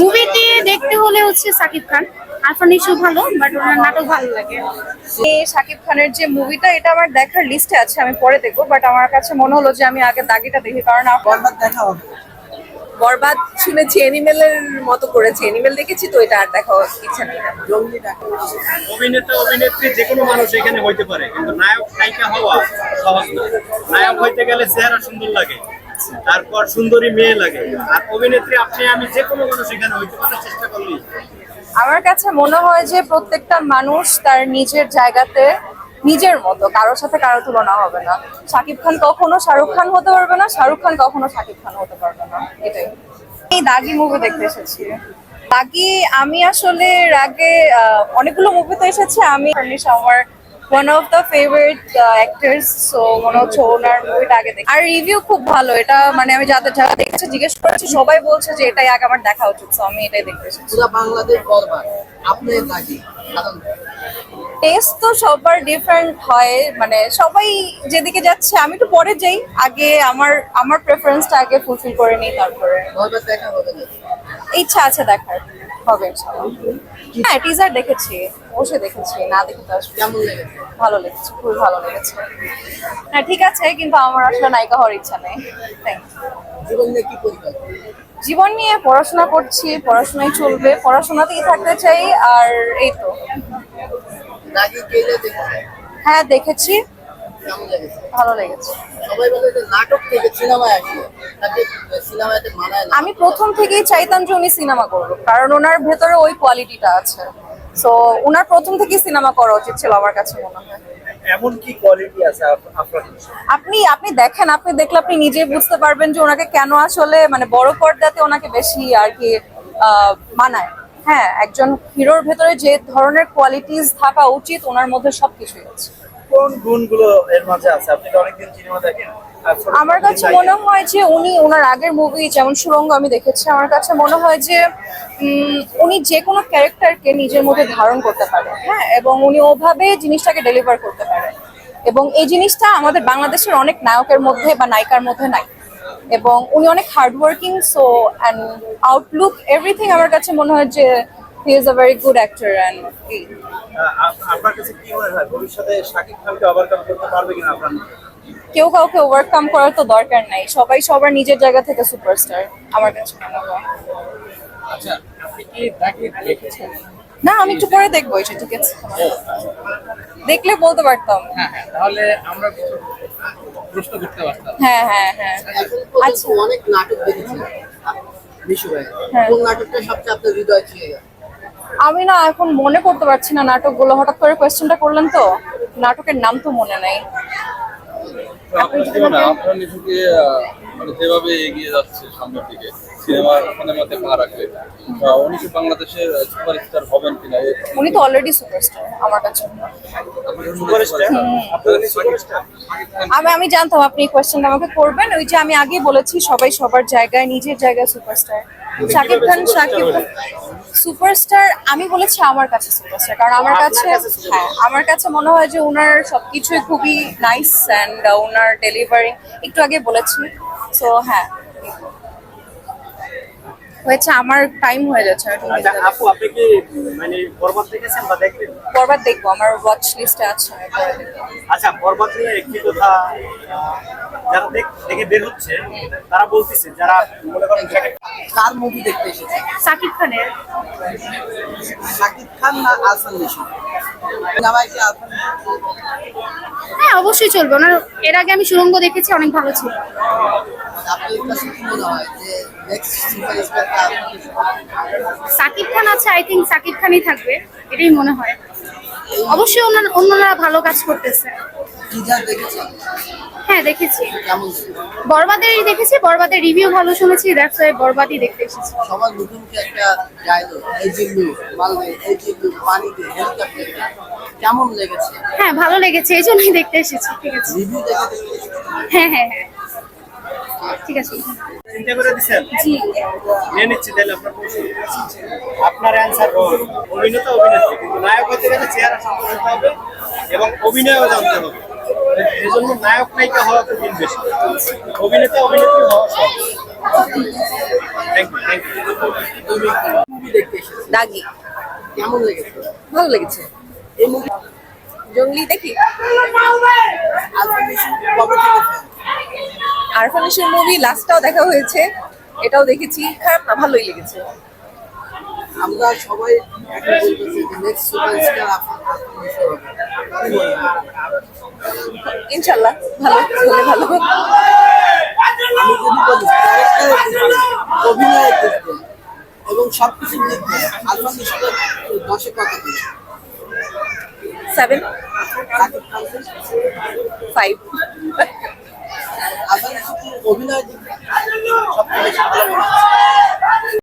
মুভিটি দেখতে হলে হচ্ছে সাকিব খান। আরফান ইস্যু ভালো বাট ওনার নাটক ভালো লাগে। এই শাকিব খানের যে মুভিটা এটা আমার দেখার লিস্টে আছে আমি পরে দেখব বাট আমার কাছে মনে হলো যে আমি আগে দাগিটা দেখি কারণ আমার বরবাদ দেখা হবে। বরবাদ শুনেছি এনিমেলের মতো করেছে। এনিমেল দেখেছি তো এটা আর দেখা ইচ্ছা নেই। অভিনেতা অভিনেত্রী যে কোনো মানুষ এখানে হইতে পারে কিন্তু নায়ক নায়িকা হওয়া সহজ না। নায়ক হইতে গেলে চেহারা সুন্দর লাগে। তারপর সুন্দরী মেয়ে লাগে। আর অভিনেত্রী আপনি, আমি যে কোনো মানুষ এখানে হইতে পারার চেষ্টা করলি আমার কাছে মনে হয় যে প্রত্যেকটা মানুষ তার নিজের জায়গাতে নিজের মতো, কারোর সাথে কারও তুলনা হবে না। শাকিব খান কখনো শাহরুখ খান হতে পারবে না, শাহরুখ খান কখনো শাকিব খান হতে পারবে না। এটাই। এই দাগি মুভি দেখতে এসেছি। দাগি, আমি আসলে আগে অনেকগুলো মুভিতে এসেছি। আমি আমার one of the favourite actors so মনে হচ্ছে ওনার মুভিটা আগে দেখি। আর রিভিউ খুব ভালো এটা মানে আমি যাদের যারা দেখেছি জিজ্ঞেস করেছি সবাই বলছে যে এটাই আগে আমার দেখা উচিত সো আমি এটাই দেখতে পুরো বাংলাদেশ বরবাদ আপনি নাকি? টেস্ট তো সবার ডিফারেন্ট হয় মানে সবাই যেদিকে যাচ্ছে আমি একটু পরে যাই আগে আমার আমার প্রেফারেন্সটা আগে ফুলফিল করে নিই তারপরে। ইচ্ছা আছে দেখার হবে হ্যাঁ টিজার দেখেছি। অবশ্যই দেখেছি না দেখে তো কেমন লেগেছে? ভালো লেগেছে খুবই ভালো লেগেছে। হ্যাঁ ঠিক আছে কিন্তু আমার আসলে নায়িকা হওয়ার ইচ্ছা নেই। থ্যাংক জীবন নিয়ে কি জীবন নিয়ে পড়াশোনা করছি পড়াশোনাই চলবে। পড়াশোনাতেই থাকতে চাই আর এই তো। হ্যাঁ দেখেছি। ভালো লেগেছে। নাটক থেকে সিনেমায় সিনেমাতে মানায় আমি প্রথম থেকেই চাইতাম যে উনি সিনেমা করব কারণ ওনার ভেতরে ওই কোয়ালিটিটা আছে। সো ওনার প্রথম থেকে সিনেমা করা উচিত ছিল আমার কাছে মনে হয়। এমন কি কোয়ালিটি আছে আপনার? আপনি আপনি দেখেন আপনি দেখলে আপনি নিজে বুঝতে পারবেন যে ওনাকে কেন আসলে মানে বড় পর্দাতে ওনাকে বেশি আর কি আহ, মানায়। হ্যাঁ একজন হিরোর ভেতরে যে ধরনের কোয়ালিটিস থাকা উচিত ওনার মধ্যে সবকিছুই আছে। কোন গুণগুলো এর মাঝে আছে? আপনি তো অনেকদিন সিনেমা দেখেন। আমার কাছে মনে হয় যে উনি ওনার আগের মুভি যেমন সুরঙ্গ আমি দেখেছি আমার কাছে মনে হয় যে উনি যে কোনো ক্যারেক্টারকে নিজের মধ্যে ধারণ করতে পারে হ্যাঁ? এবং উনি ওভাবে জিনিসটাকে ডেলিভার করতে পারে। এবং এই জিনিসটা আমাদের বাংলাদেশের অনেক নায়কের মধ্যে বা নায়িকার মধ্যে নাই। এবং উনি অনেক hardworking so and outlook everything আমার কাছে মনে হয় যে he is a very good actor আ- আপনার কাছে কি মনে হয় ভবিষ্যতে শাকিব খানকে ওভারকাম করতে পারবে কিনা আপনার কেউ কাউকে ওভারকাম করার তো দরকার নাই। সবাই সবার নিজের জায়গা থেকে সুপারস্টার আমার কাছে মনে হয়। আচ্ছা আপনি কি তাকে দেখেছেন? না আমি একটু পরে দেখব এটা ঠিক আছে। দেখলে বলতে পারতাম। হ্যাঁ হ্যাঁ তাহলে আমরা কিছু প্রশ্ন করতে পারতাম। হ্যাঁ হ্যাঁ হ্যাঁ। এখন আচ্ছা। অনেক নাটক দেখেছি বিশু ভাই হ্যাঁ। কোন নাটকটা সবচেয়ে আপনার হৃদয় ছুঁয়ে গেছে আমি না এখন মনে করতে পারছি না নাটকগুলো। হঠাৎ করে কোয়েশ্চেনটা করলেন তো নাটকের নাম তো মনে নাই। আপনার নিজেকে মানে যেভাবে এগিয়ে যাচ্ছে সামনের দিকে সিনেমা সিনেমাতে পা রাখলে উনি কি বাংলাদেশের সুপারস্টার হবেন কিনা উনি তো অলরেডি সুপারস্টার আমার কাছে। আপনাদের সুপারস্টার? আপনার কি সুপারস্টার? আমি আমি জানতাম আপনি এই কোয়েশ্চেনটা আমাকে করবেন। ওই যে আমি আগেই বলেছি সবাই সবার জায়গায় নিজের জায়গায় সুপারস্টার শাকিব খান শাকিব খান সুপারস্টার আমি বলেছি আমার কাছে সুপারস্টার কারণ আমার কাছে হ্যাঁ আমার কাছে মনে হয় যে ওনার সবকিছুই খুবই নাইস অ্যান্ড ওনার ডেলিভারি একটু আগে বলেছি সো হ্যাঁ। হয়েছে আমার টাইম হয়ে যাচ্ছে আচ্ছা আপু আপনি কি মানে বরবাদ দেখেছেন বা দেখবেন বরবাদ দেখব আমার ওয়াচ লিস্টে আছে। আচ্ছা বরবাদ নিয়ে একটি কথা? যারা দেখ- দেখে বের হচ্ছে তারা বলতেছে যারা মনে করেন কার মুভি দেখতে এসেছে? সাকিব খানের। শাকিব খান না নিশু আলফান হ্যাঁ অবশ্যই চলবে। ওনার এর আগে আমি সুরঙ্গ দেখেছি অনেক ভালো ছিল। সাকিব খান আছে আই থিঙ্ক সাকিব খানই থাকবে এটাই মনে হয়। অবশ্যই অন্যরা ভালো কাজ করতেছে। হ্যাঁ দেখেছি? বরবাদেরই দেখেছি বরবাদের রিভিউ ভালো শুনেছি দ্যাটস ওয়াই বরবাদই দেখতে এসেছি। সবার নতুনকে একটা এই মালবে এই পানিতে হেলিকপ্টারে। কেমন লেগেছে? হ্যাঁ ভালো লেগেছে এই জন্যই দেখতে এসেছি ঠিক আছে। রিভিউ দেখে দেখতে হ্যাঁ হ্যাঁ হ্যাঁ। ঠিক আছে। চিন্তা করে দিচ্ছেন জি। নিয়ে নিচ্ছি তাহলে আপনার প্রশ্ন। আপনার অ্যান্সার রোল। অভিনেতা অভিনেত্রী কিন্তু নায়ক হতে গেলে চেহারা হতে হবে এবং অভিনয়ও জানতে হবে। এই জন্য নায়ক নায়িকা হওয়া কঠিন বেশি। অভিনেতা, অভিনেত্রী হওয়া সহজ। থ্যাংক এই মুভি মুভি লাস্টটাও দেখা হয়েছে, এটাও দেখেছি। খারাপ না, ভালোই লেগেছে। আমরা সবাই নেক্সট সুপারস্টার? ইনশাল্লাহ ভালো হলে এবং আলফিনিশনের দশে দিন সেভেন ফাইভ অভিনয়ের দিক